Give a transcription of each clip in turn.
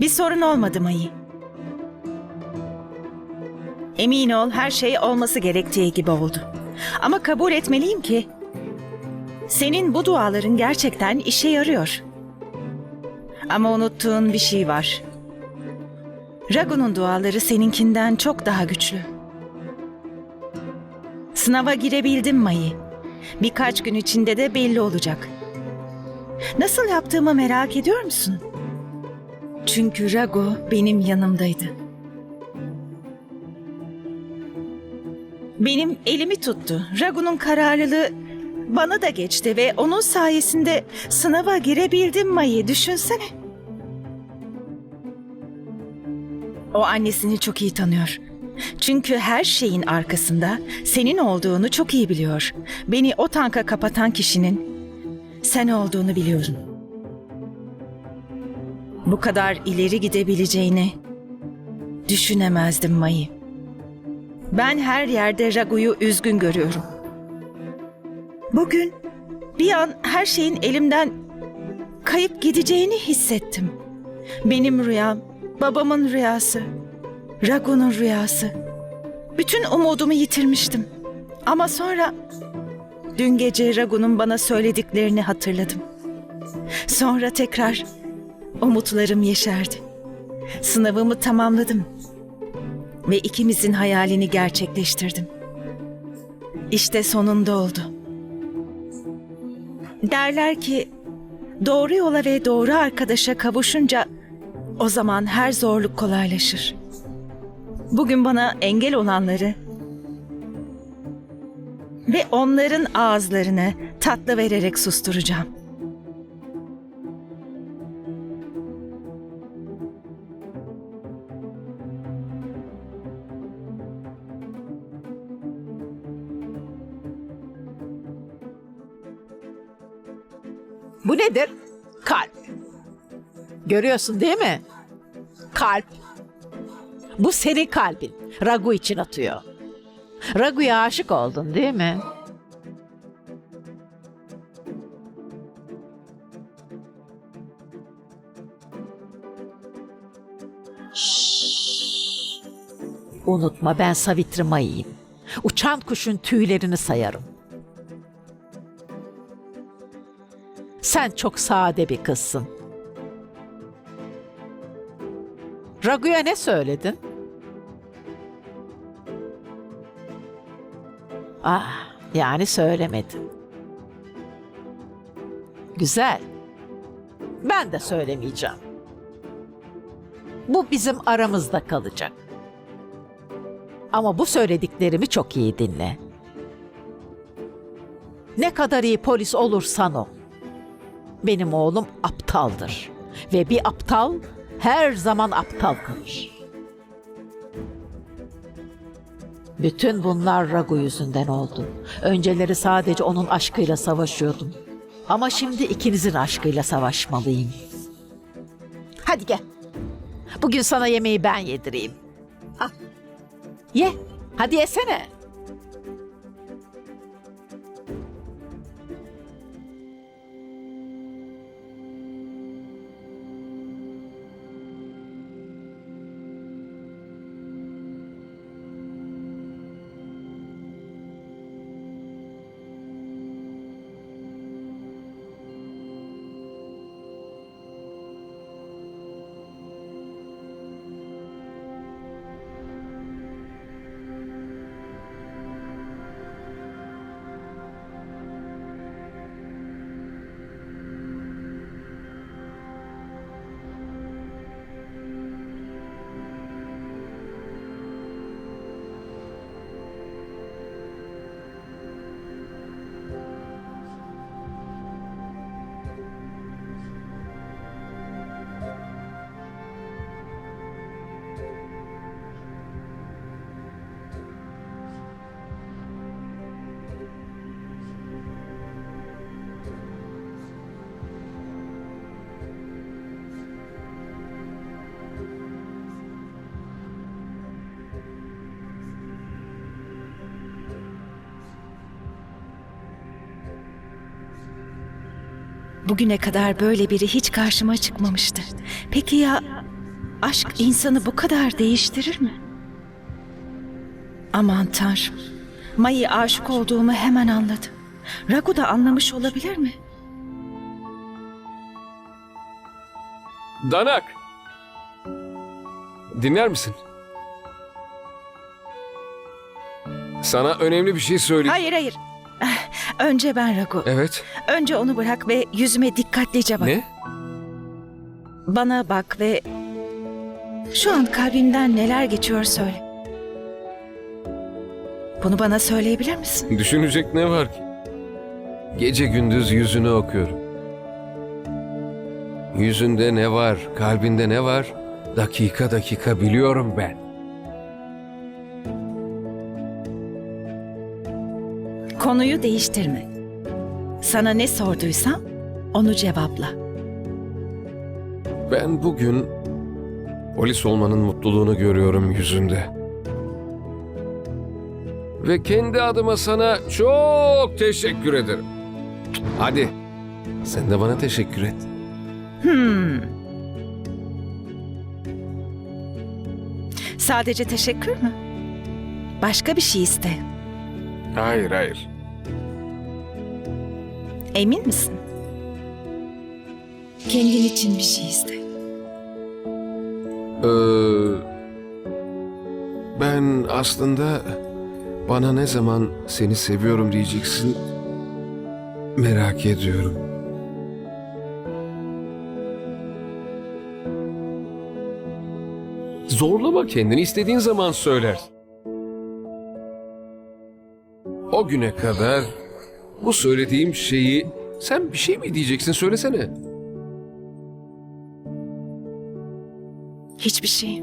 Bir sorun olmadı Mayı. Emin ol her şey olması gerektiği gibi oldu. Ama kabul etmeliyim ki senin bu duaların gerçekten işe yarıyor. Ama unuttuğun bir şey var. Ragu'nun duaları seninkinden çok daha güçlü. Sınava girebildim Mayı. Birkaç gün içinde de belli olacak. Nasıl yaptığımı merak ediyor musun? Çünkü Ragu benim yanımdaydı. Benim elimi tuttu. Ragu'nun kararlılığı bana da geçti ve onun sayesinde sınava girebildim Mayı. Düşünsene. O annesini çok iyi tanıyor. Çünkü her şeyin arkasında senin olduğunu çok iyi biliyor. Beni o tanka kapatan kişinin sen olduğunu biliyorum. Bu kadar ileri gidebileceğini düşünemezdim Mayı. Ben her yerde Ragu'yu üzgün görüyorum. Bugün bir an her şeyin elimden kayıp gideceğini hissettim. Benim rüyam, babamın rüyası, Ragu'nun rüyası. Bütün umudumu yitirmiştim. Ama sonra dün gece Ragu'nun bana söylediklerini hatırladım. Sonra tekrar umutlarım yeşerdi. Sınavımı tamamladım ve ikimizin hayalini gerçekleştirdim. İşte sonunda oldu. Derler ki doğru yola ve doğru arkadaşa kavuşunca o zaman her zorluk kolaylaşır. Bugün bana engel olanları ve onların ağızlarını tatlı vererek susturacağım. Bu nedir? Kalp. Görüyorsun değil mi? Kalp. Bu senin kalbin. Ragu için atıyor. Ragu'ya aşık oldun değil mi? Şşş. Unutma ben Savitri Mayı'yım. Uçan kuşun tüylerini sayarım. Sen çok sade bir kızsın. Ragu'ya ne söyledin? Ah, yani söylemedin. Güzel. Ben de söylemeyeceğim. Bu bizim aramızda kalacak. Ama bu söylediklerimi çok iyi dinle. Ne kadar iyi polis olursan ol. Benim oğlum aptaldır. Ve bir aptal her zaman aptal kalır. Bütün bunlar Ragu yüzünden oldu. Önceleri sadece onun aşkıyla savaşıyordum. Ama şimdi ikinizin aşkıyla savaşmalıyım. Hadi gel. Bugün sana yemeği ben yedireyim. Al. Ye. Hadi yesene. Bugüne kadar böyle biri hiç karşıma çıkmamıştı. Peki ya Aşk insanı bu kadar değiştirir mi? Aman tanrım. Mayı aşık olduğumu hemen anladı. Ragu da anlamış olabilir mi? Danak! Dinler misin? Sana önemli bir şey söyleyeyim. Hayır hayır. Önce ben Ragu. Evet. Önce onu bırak ve yüzüme dikkatlice bak. Ne? Bana bak ve şu an kalbinden neler geçiyor söyle. Bunu bana söyleyebilir misin? Düşünecek ne var ki? Gece gündüz yüzünü okuyorum. Yüzünde ne var, kalbinde ne var? Dakika dakika biliyorum ben. Konuyu değiştirme. Sana ne sorduysam onu cevapla. Ben bugün polis olmanın mutluluğunu görüyorum yüzünde. Ve kendi adıma sana çok teşekkür ederim. Hadi sen de bana teşekkür et. Hmm. Sadece teşekkür mü? Başka bir şey iste. Hayır hayır. Emin misin? Kendin için bir şey iste. Ee, ben aslında bana ne zaman seni seviyorum diyeceksin merak ediyorum. Zorlama kendini istediğin zaman söyler. O güne kadar bu söylediğim şeyi sen bir şey mi diyeceksin söylesene. Hiçbir şey.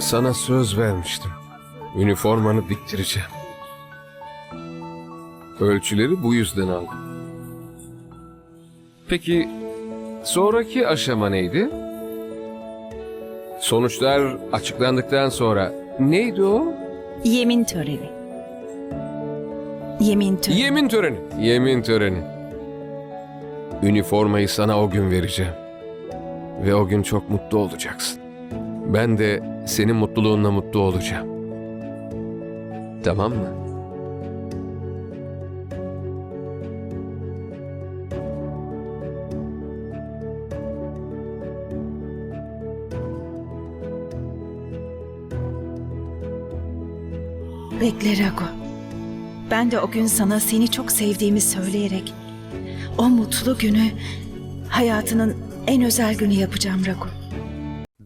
Sana söz vermiştim. Üniformanı diktireceğim. Ölçüleri bu yüzden aldım. Peki sonraki aşama neydi? Sonuçlar açıklandıktan sonra neydi o? Yemin töreni. Yemin töreni. Yemin töreni. Yemin töreni. Üniformayı sana o gün vereceğim. Ve o gün çok mutlu olacaksın. Ben de senin mutluluğunla mutlu olacağım. Tamam mı? Bekle Rago. Ben de o gün sana seni çok sevdiğimi söyleyerek o mutlu günü hayatının en özel günü yapacağım Rago.